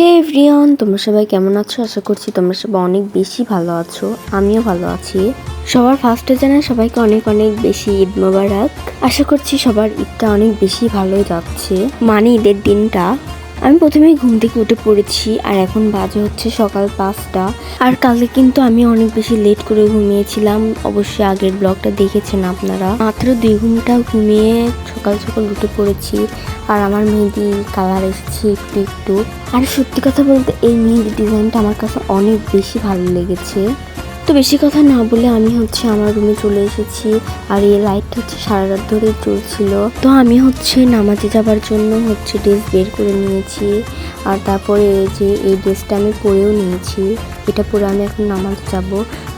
হে everyone, তোমরা সবাই কেমন আছো? আশা করছি তোমরা সবাই অনেক বেশি ভালো আছো। আমিও ভালো আছি। সবার ফার্স্টে জানাই সবাইকে অনেক অনেক বেশি ঈদ মোবারক। আশা করছি সবার ঈদটা অনেক বেশি ভালোই যাচ্ছে। মানে ঈদের দিনটা আমি প্রথমেই ঘুম থেকে উঠে পড়েছি আর এখন বাজে হচ্ছে সকাল পাঁচটা। আর কালকে কিন্তু আমি অনেক বেশি লেট করে ঘুমিয়েছিলাম। অবশ্যই আগের ব্লগটা দেখেছেন আপনারা। মাত্র দুই ঘণ্টা ঘুমিয়ে সকাল সকাল উঠে পড়েছি। আর আমার মেহেদি কালার এসেছে একটু একটু। আর সত্যি কথা বলতে এই মেহেদি ডিজাইনটা আমার কাছে অনেক বেশি ভালো লেগেছে। তো বেশি কথা না বলে আমি হচ্ছে আমার রুমে চলে এসেছি। আর এই লাইটটা হচ্ছে সারা রাত ধরে চলছিল। তো আমি হচ্ছে নামাজে যাবার জন্য হচ্ছে ড্রেস বের করে নিয়েছি। আর তারপরে যে এই ড্রেসটা আমি পরেও নিয়েছি। এটা পরে আমি এখন নামাজ যাব।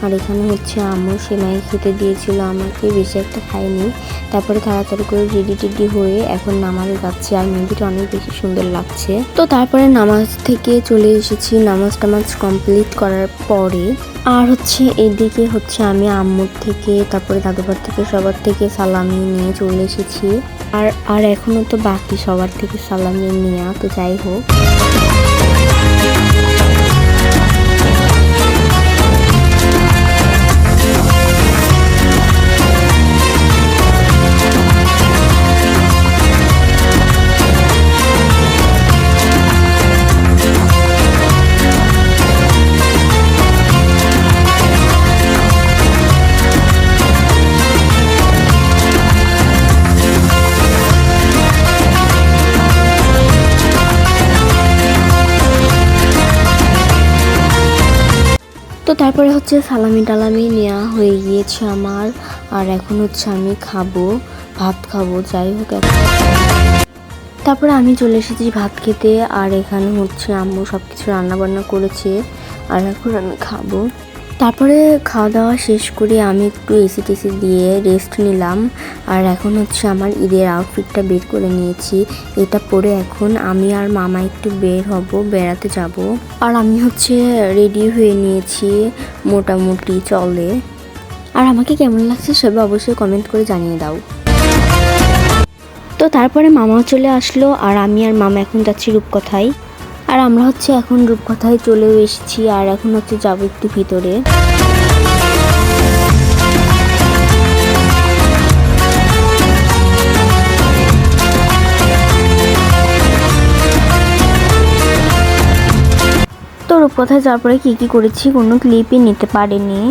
আর এখানে হচ্ছে আম্মু সেমাই খেতে দিয়েছিল আমাকে, বেশি একটা খাইনি তারপরে তাড়াতাড়ি করে রেডি টেডি হয়ে এখন নামাজে যাচ্ছে। আর মেহেদিটা অনেক বেশি সুন্দর লাগছে। তো তারপরে নামাজ থেকে চলে এসেছি। নামাজ টামাজ কমপ্লিট করার পরে আর হচ্ছে এদিকে হচ্ছে আমি আম্মুর থেকে, তারপরে দাদুবার থেকে, সবার থেকে সালামি নিয়ে চলে এসেছি। আর আর এখনও তো বাকি সবার থেকে সালামি নেওয়া, তো যাই হোক। তো তারপরে হচ্ছে সালামি টালামি নেওয়া হয়ে গিয়েছে আমার। আর এখন হচ্ছে আমি খাব, ভাত খাব, যাই হোক তারপরে আমি চলে এসেছি ভাত খেতে, আর এখানে হচ্ছে আম্মু সব কিছু রান্নাবান্না করেছে, আর এখন আমি খাব। তারপরে খাওয়া দাওয়া শেষ করে আমি একটু এসি টেসি দিয়ে রেস্ট নিলাম। আর এখন হচ্ছে আমার ঈদের আউটফিটটা বের করে নিয়েছি। এটা পরে এখন আমি আর মামা একটু বের হব, বেড়াতে যাব। আর আমি হচ্ছে রেডি হয়ে নিয়েছি মোটামুটি চলে। আর আমাকে কেমন লাগছে সবাই অবশ্যই কমেন্ট করে জানিয়ে দাও। তো তারপরে মামাও চলে আসলো, আর আমি আর মামা এখন যাচ্ছি রূপকথায়। আর আমরা হচ্ছে এখন রূপকথায় চলেও এসেছি আর এখন হচ্ছে যাব একটু ভিতরে। তো রূপকথায় যাওয়ার পরে কী কী করেছি কোনো ক্লিপই নিতে পারিনি।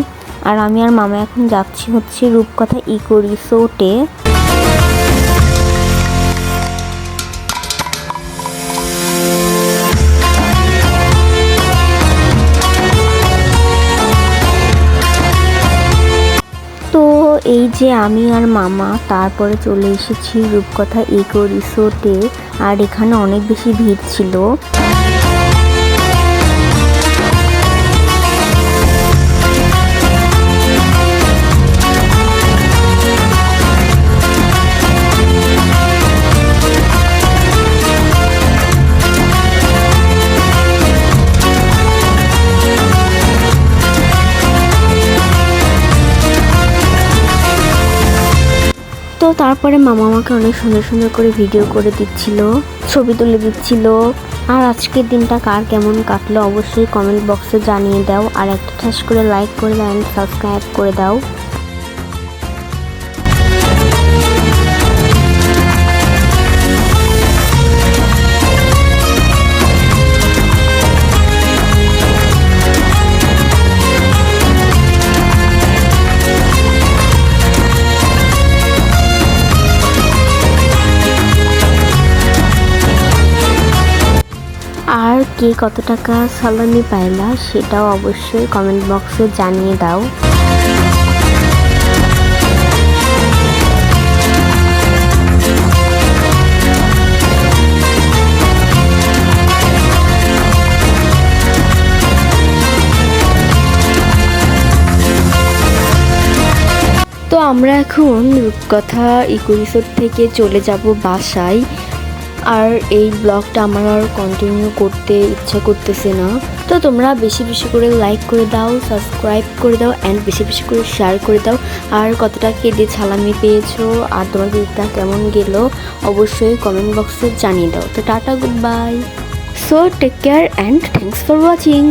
আর আমি আর মামা এখন যাচ্ছি হচ্ছে রূপকথা ইকো রিসোর্টে তো এই যে আমি আর মামা তারপরে চলে এসেছি রূপকথা ইকো রিসোর্টে, আর এখানে অনেক বেশি ভিড় ছিল। তো তারপরে মামা আমাকে অনেক সুন্দর সুন্দর করে ভিডিও করে দিচ্ছিল, ছবি তুলে দিচ্ছিল। আর আজকের দিনটা কার কেমন কাটলো অবশ্যই কমেন্ট বক্সে জানিয়ে দাও। আর একটা ঠাস করে লাইক করে দাও অ্যান্ড সাবস্ক্রাইব করে দাও। কে কত টাকা সালামি পাইলা সেটাও অবশ্যই কমেন্ট বক্সে জানিয়ে দাও। তো আমরা এখন রূপকথা ইকো রিসোর্ট থেকে চলে যাব বাসায়। আর এই ব্লগটা আমার আর কন্টিনিউ করতে ইচ্ছা করতেছে না। তো তোমরা বেশি বেশি করে লাইক করে দাও সাবস্ক্রাইব করে দাও অ্যান্ড বেশি বেশি করে শেয়ার করে দাও। আর কতটা কেটে ছালামি পেয়েছ আর তোমার ঈদটা কেমন গেল অবশ্যই কমেন্ট বক্সে জানিয়ে দাও। তো tata goodbye so take care and thanks for watching